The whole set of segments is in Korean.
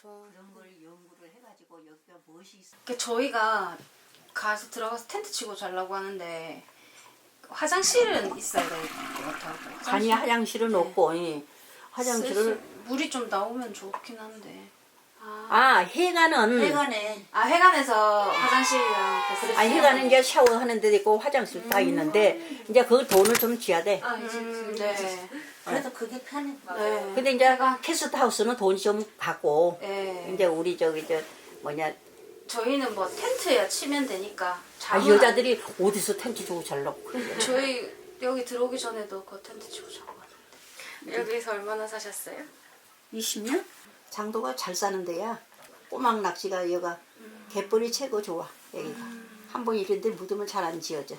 그렇죠. 그런 걸 연구를 해가지고 여기가 무엇이 있어. 그 저희가 가서 들어가서 텐트 치고 자려고 하는데 화장실은 있어야 될 것 같아요. 아니 화장실은 없고 예. 화장실을 물이 좀 나오면 좋긴 한데. 아, 아 해가는 해관에 아 회관에서 화장실이랑 그아 해가는 이제 샤워하는 데 있고 화장실 다 있는데 이제 그 돈을 좀 지야 돼. 아, 음, 네. 그래도 그게 편해. 네. 근데 이제 캐스트 하우스는 돈이 좀 받고 네. 이제 우리 저기 저 뭐냐 저희는 뭐 텐트야 치면 되니까. 아 잠은 여자들이 어디서 텐트 주고 잘라고 그래. 안- 저희 여기 들어오기 전에도 그 텐트 치고 자고 갔는데. 여기서 얼마나 사셨어요? 20년? 장도가 잘 사는 데야. 꼬막 낚시가 여가 갯벌이 최고 좋아 여기가. 한 번 이런데 묻으면 잘 안 지어져.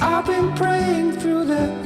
I've been praying through the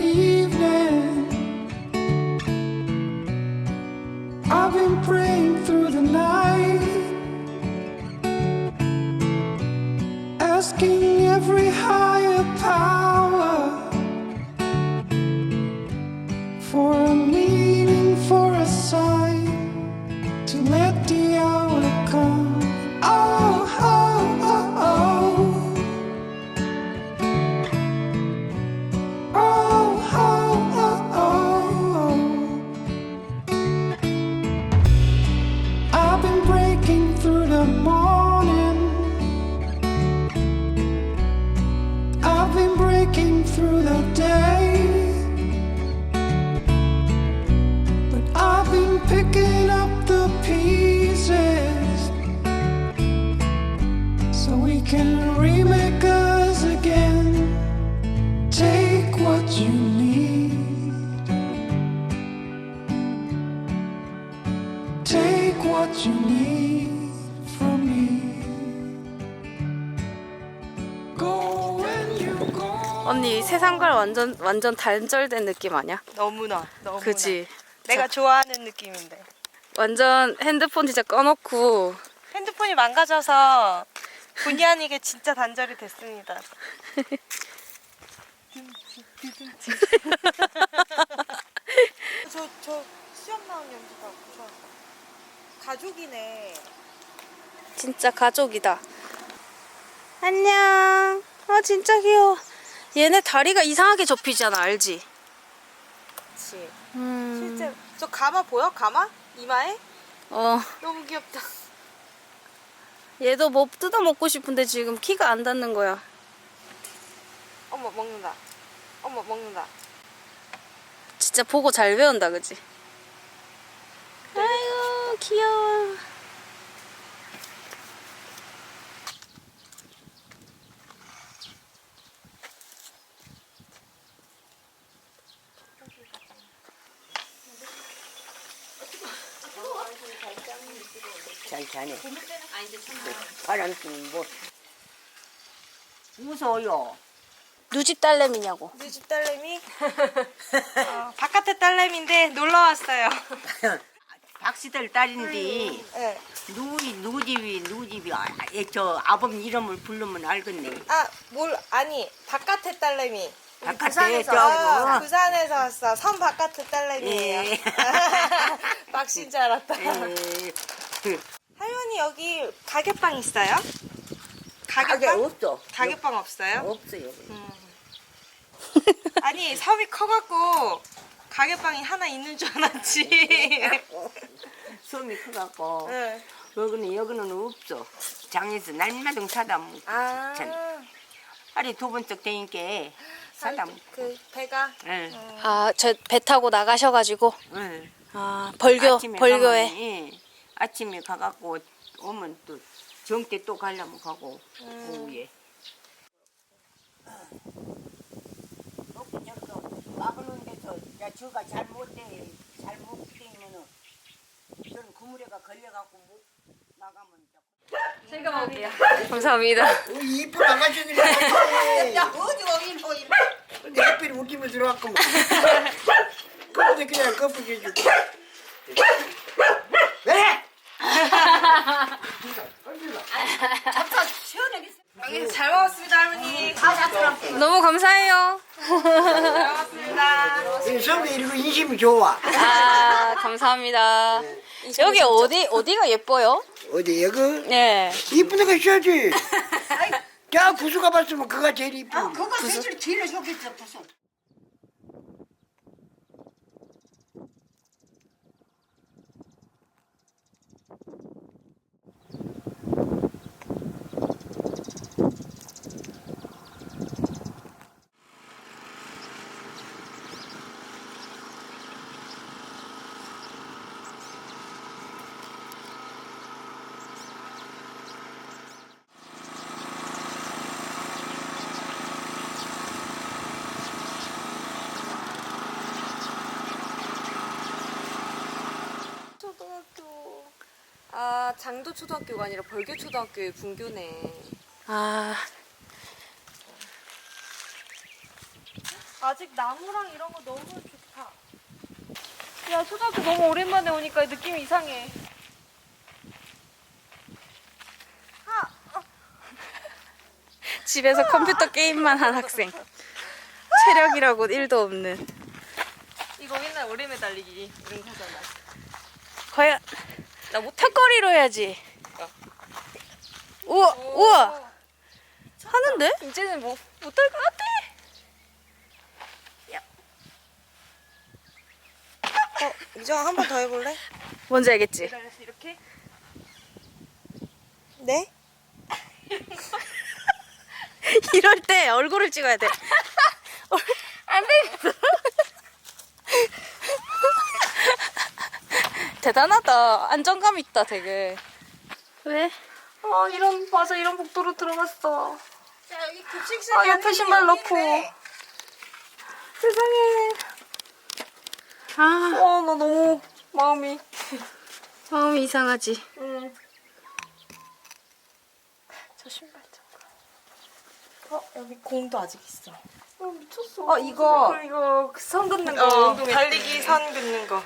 can remake us again. Take what you need. Take what you need from me. Go when you go. 언니 세상과 완전 완전 단절된 느낌 아니야? 너무나 너무나. 그지? 내가 좋아하는 느낌인데. 완전 핸드폰 진짜 꺼놓고 핸드폰이 망가져서 본의 아니게 진짜 단절이 됐습니다. 저, 저 수염 나온 연주가 좋아. 가족이네. 진짜 가족이다. 안녕. 아 진짜 귀여워. 얘네 다리가 이상하게 접히잖아, 알지? 그치. 음. 실제 저 가마 보여? 가마? 이마에? 어, 너무 귀엽다. 얘도 뭐 뜯어 먹고 싶은데 지금 키가 안 닿는 거야. 어머 먹는다. 어머 먹는다. 진짜 보고 잘 배운다, 그지? 아이고 귀여워. 잘 자네. 바람 쐬면 뭐 무서워요. 누집 딸내미냐고. 우리 집 딸내미? 어, 바깥에 딸내미인데 놀러 왔어요. 박씨들 딸인데 네. 누구 누구 집이 누구 집이 아, 예, 저 아버님 이름을 부르면 알겠네. 아, 뭘 아니 바깥에 딸내미. 바깥에 부산에서 저거. 아, 부산에서 왔어. 선 바깥에 딸내미예요. 예. 막신 줄 알았다. 에, 여기 가게방 있어요? 가게 가게방? 없어. 가게방 없어요? 없어요. 아니 섬이 커갖고 가게방이 하나 있는 줄 알았지. 숨이 커갖고 응. 여기는 여기는 없어. 장에서 날마다 사다 먹고 아, 참. 하루에 두 번씩 되니까 사다 먹고. 그 배가 응. 아, 저 배 타고 나가셔가지고 응. 아 벌교 아침에 벌교에 예. 아침에 가갖고 오면 또 정때 또 가려면 가고 음. 오후에. 먹고 저거 막는 데서 야 저가 잘못돼 잘못 되면은 저는 그물에가 걸려갖고 못 나가면 제가 먹을게요. 감사합니다. 이쁜 아가씨들이 야 어디 오긴 오긴 근데 햇빛 웃기면 들어왔구만 근데 그냥 거푸게 해줄게 왜? 여기 잘 먹었습니다 할머니. 너무 감사해요. 잘 먹었습니다. 이 성도 이리고 인심이 좋아 아 감사합니다. 여기 어디 어디가 예뻐요? 어디 여기? 네. 이쁜 애가 있어야지 야 구수 가 봤으면 그가 제일 이쁜 그거 제일 제일 좋겠어 무슨 초등학교 아 장도 초등학교가 아니라 벌교 초등학교의 분교네. 아 아직 나무랑 이런 거 너무 좋다. 야 초등학교 너무 오랜만에 오니까 느낌이 이상해. 집에서 컴퓨터 게임만 한 학생. 체력이라고 1도 없는. 이거 옛날 오래 매 달리기 이런 거 하잖아. 과연 나 못. 턱걸이로 해야지. 우와 우와 하는데? 이제는 뭐 못할 것 같아. 어, 이정아 한 번 더 해볼래? 뭔지 알겠지? 이렇게. 네? 이럴 때 얼굴을 찍어야 돼. 안 돼. 대단하다. 안정감 있다, 되게. 왜? 아 이런 맞아 이런 복도로 들어갔어. 야 여기 급식실. 아 옆에 신발 넣고. 세상에. 아, 어나 너무 마음이. 마음이 이상하지. 응. 저 신발 잠깐. 어 여기 공도 아직 있어. 아 미쳤어. 어, 이거. 이거 선 긋는 어, 거. 운동회 달리기 때. 선 긋는 거.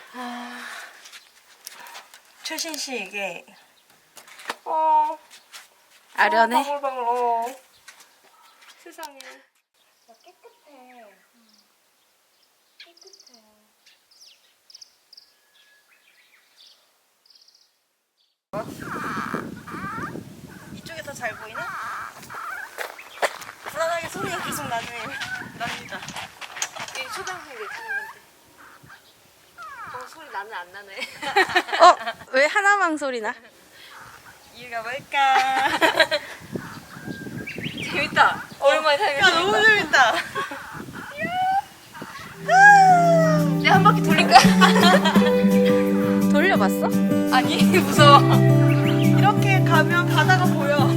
최신 씨 이게 어. 아련해? 방울방울. 어. 세상에. 깨끗해. 깨끗해. 이쪽에 더잘 보이나? 불안하게 소리가 계속 나네. 납니다. 이 초등학생들 친구한테. 어 소리 나는 안 나네. 어, 왜 하나만 소리 나? 이유가 뭘까? 재밌다. 오랜만에 살면 야 너무 재밌다. 내가 한 바퀴 돌릴까? 돌려봤어? 아니 무서워. 이렇게 가면 바다가 보여.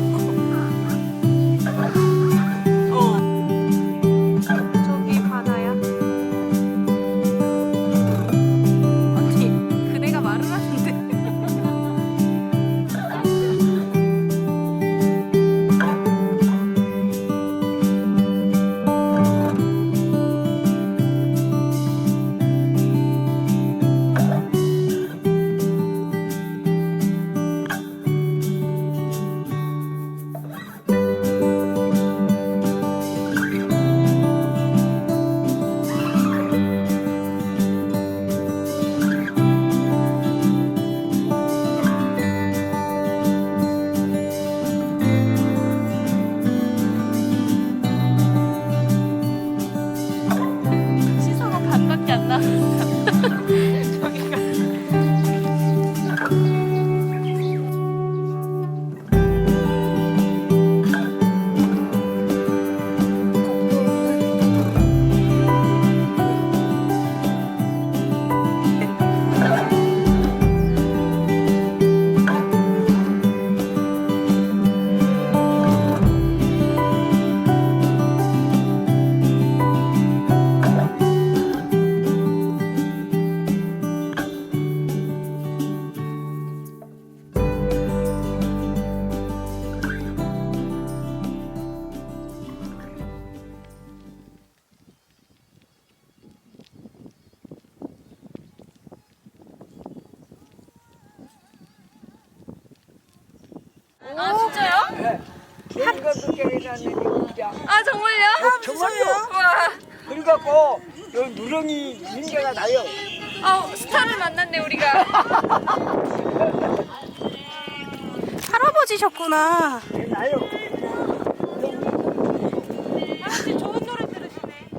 아 진짜요? 네. 내가 그렇게 해놨는데 진짜. 아 정말요? 정말요? 와, 그래갖고 요 누렁이 민재가 나요. 아 스타를 만났네 우리가. 할아버지셨구나. 네, 나요. 할아버지 좋은 노래 들으시네.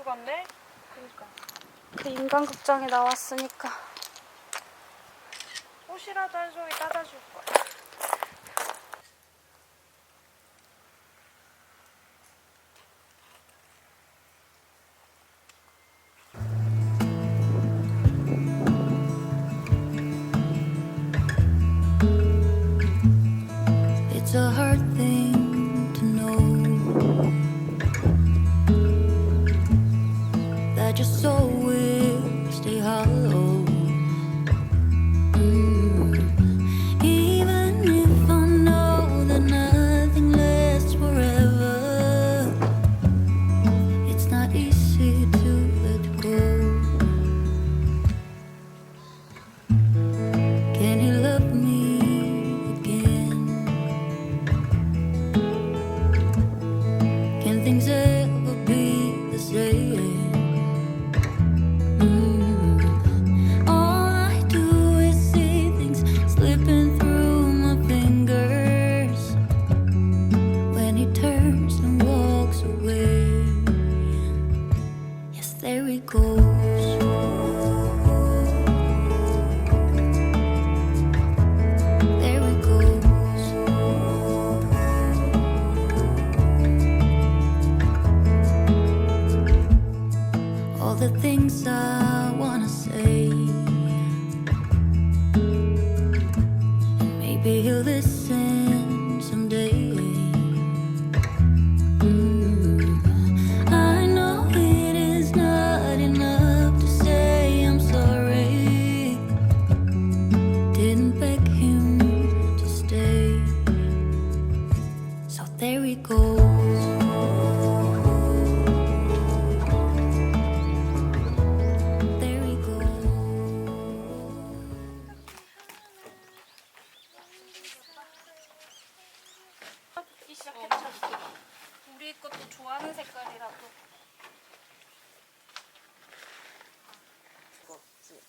작년에 죽었네. 그러니까 그 인간극장에 나왔으니까.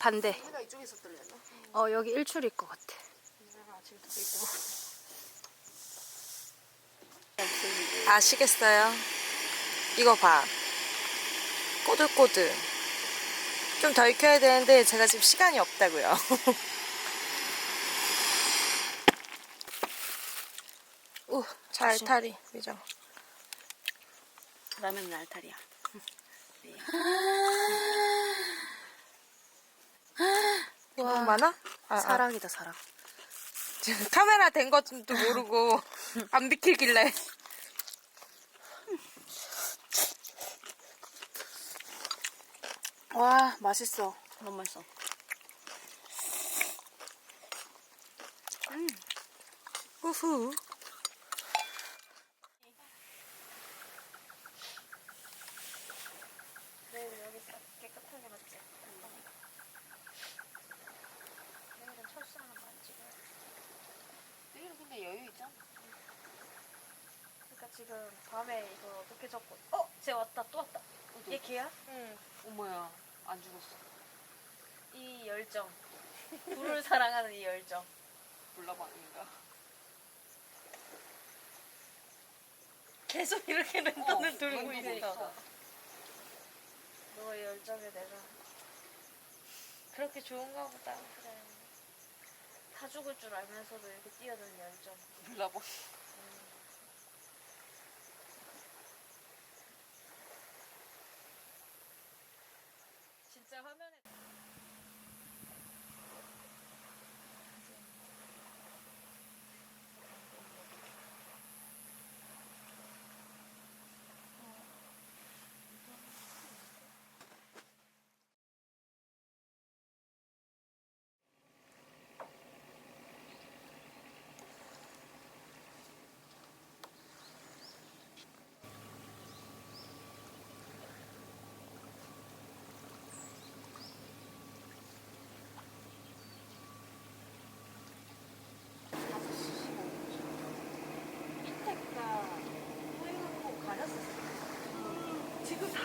반대. 해가 이쪽에서 들려나? 어 여기 일출일 것 같아. 아시겠어요? 이거 봐. 꼬들꼬들. 좀 더 익혀야 되는데 제가 지금 시간이 없다고요. 우, 잘 알타리 미정. 라면 알타리야. 너 무 많아? 아, 아. 사랑이다 사랑. 지금 카메라 된 것도 모르고 안 비키길래. 와 맛있어. 너무 맛있어. 우후. 네, 여기 딱 깨끗하게 맞지? 내일은 철사는 안 찍어야 돼. 내일 근데 여유 있잖아. 그러니까 지금 밤에 이거 어떻게 적고 어? 쟤 왔다 또 왔다 얘 걔야? 응. 어머야, 안 죽었어. 이 열정 불을 사랑하는 이 열정. 아닌가? 계속 이렇게 랜턴을 들고 어, 있어 너의 열정에 내가 그렇게 좋은가 보다. 그래. 다 죽을 줄 알면서도 이렇게 뛰어드는 열정. 몰라봐.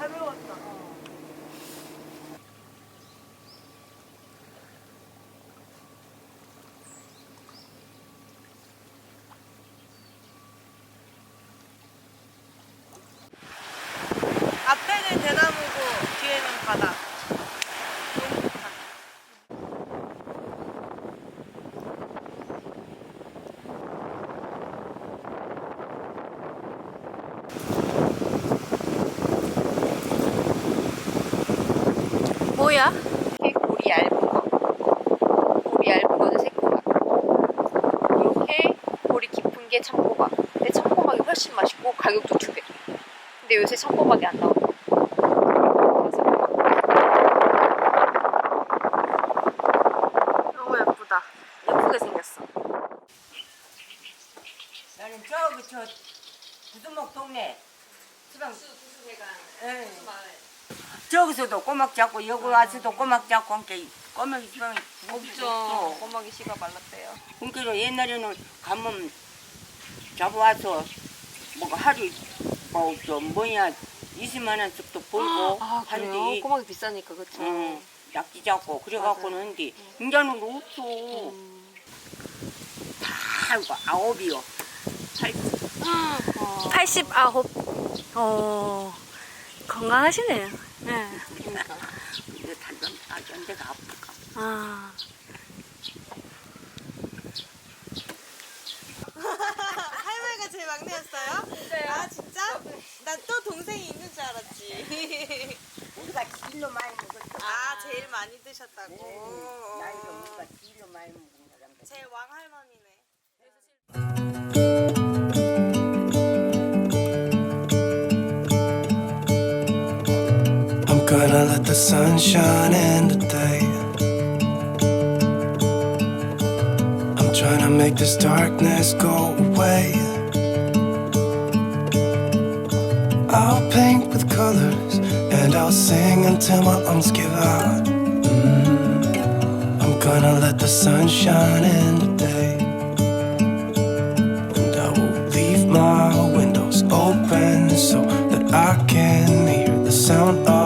다 배웠다. 앞에는 대나무고 뒤에는 바다. 너무 좋다. 뭐야? 이렇게 골이 얇은 거. 골이 얇은 거는 새꼬막. 이렇게 골이 깊은 게 참꼬막. 근데 참꼬막이 훨씬 맛있고 가격도 두 배. 근데 요새 참꼬막이 안 나와. 너무 예쁘다. 예쁘게 생겼어. 나는 저기 저 부두목 동네 수방 예. 저기서도 꼬막 잡고 여기 와서도 꼬막 잡고 함께 꼬막이 수방이 없죠. 꼬막이 씨가 말랐대요. 그러니까 옛날에는 가면 잡아와서 뭐가 하루 뭐저 뭐야 20만 원씩도 벌고 아 그래요? 한디 꼬막이 비싸니까 그쵸? 응, 낙지 잡고 그래갖고는 한디 인자는 없어 다 이거 아홉이요 팔 89. 어, 건강하시네요. 네. 근데 단전 단전대가 아프까 아. 할머니가 제일 막내였어요? 진짜요? 아 진짜? 난또 동생이 있는 줄 알았지. 우리가 진로 많이 먹었어 아 제일 많이 드셨다고. 나이도 우리가 진로 많이 먹은 사람들 제일 왕 할머니네. I'm gonna let the sun shine in today. I'm trying to make this darkness go away. I'll paint with colors and I'll sing until my lungs give out. Mm. I'm gonna let the sun shine in today. And I will leave my windows open so that I can hear the sound of